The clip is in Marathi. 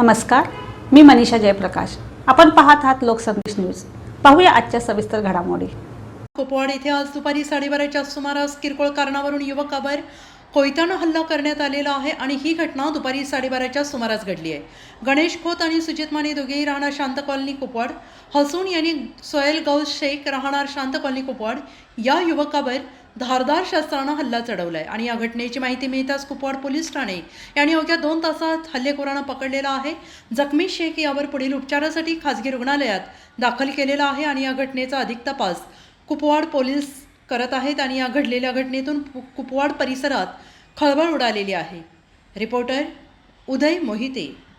नमस्कार मी मनीषा जयप्रकाश. आपण पाहत आहात लोकसंदेश न्यूज. पाहूया आजच्या सविस्तर घडामोडी. कुपवाड येथे आज दुपारी साडेबाराच्या सुमारास किरकोळ कारणावरून युवकावर कोयत्यानं हल्ला करण्यात आलेला आहे आणि ही घटना दुपारी साडेबाराच्या सुमारास घडली आहे. गणेश खोत आणि सुजित माने दोघेही राहणार शांत कॉलनी कुपवाड. हसून यांनी सोयल गौस शेख राहणार शांत कॉलनी कुपवाड. या युवकावर धारदार शस्त्रानं हल्ला चढवला आहे आणि या घटनेची माहिती मिळताच कुपवाड पोलीस ठाणे यांनी अवघ्या दोन तासात हल्लेखोरानं पकडलेला आहे. जखमी शेख यावर पुढील उपचारासाठी खासगी रुग्णालयात दाखल केलेला आहे आणि या घटनेचा अधिक तपास कुपवाड पोलीस करत आहेत आणि या घडलेल्या घटनेतून पु- कुपवाड परिसरात खळबळ उडालेली आहे. रिपोर्टर उदय मोहिते.